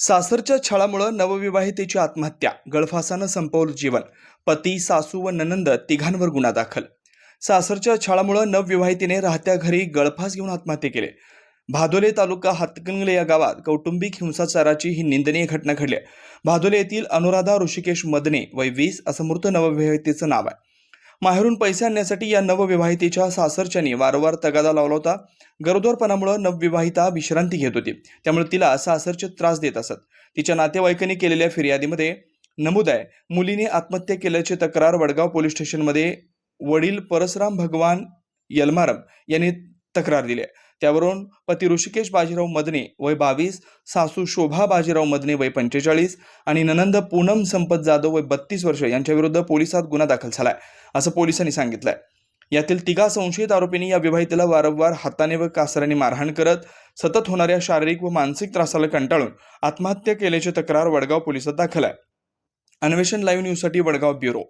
सासरच्या छळामुळं नवविवाहितेची आत्महत्या गळफासानं संपवलं जीवन पती सासू व ननंद तिघांवर गुन्हा दाखल. सासरच्या छळामुळं नवविवाहितेने राहत्या घरी गळफास घेऊन आत्महत्या केली. भादोले तालुका हातकंगले या गावात कौटुंबिक हिंसाचाराची ही निंदनीय घटना घडली आहे. भादोले येथील अनुराधा ऋषिकेश मदने वय वीस असं मृत नवविवाहितेचं नाव आहे. माहेरून पैसे आणण्यासाठी या नवविवाहितेच्या सासरच्यानी वारंवार तगादा लावला होता. गरोदरपणामुळे नवविवाहिता विश्रांती घेत होती. त्यामुळे तिला सासरचे त्रास देत असत. तिच्या नातेवाईकांनी केलेल्या फिर्यादीमध्ये नमूद आहे. मुलीने आत्महत्या केल्याची तक्रार वडगाव पोलीस स्टेशनमध्ये वडील परसराम भगवान यलमारम यांनी तक्रार दिली आहे. त्यावरून पती ऋषिकेश बाजीराव मदने वय बावीस सासू शोभा बाजीराव मदने वय पंचेचाळीस आणि ननंद पूनम संपत जाधव वय बत्तीस वर्ष यांच्याविरुद्ध पोलिसात गुन्हा दाखल झालाय असं पोलिसांनी सांगितलंय. यातील तिघा संशयित आरोपींनी या विवाहितेला वारंवार हाताने व कासराने मारहाण करत सतत होणाऱ्या शारीरिक व मानसिक त्रासाला कंटाळून आत्महत्या केल्याची तक्रार वडगाव पोलिसात दाखल आहे. अन्वेषण लाईव्ह न्यूजसाठी वडगाव ब्युरो.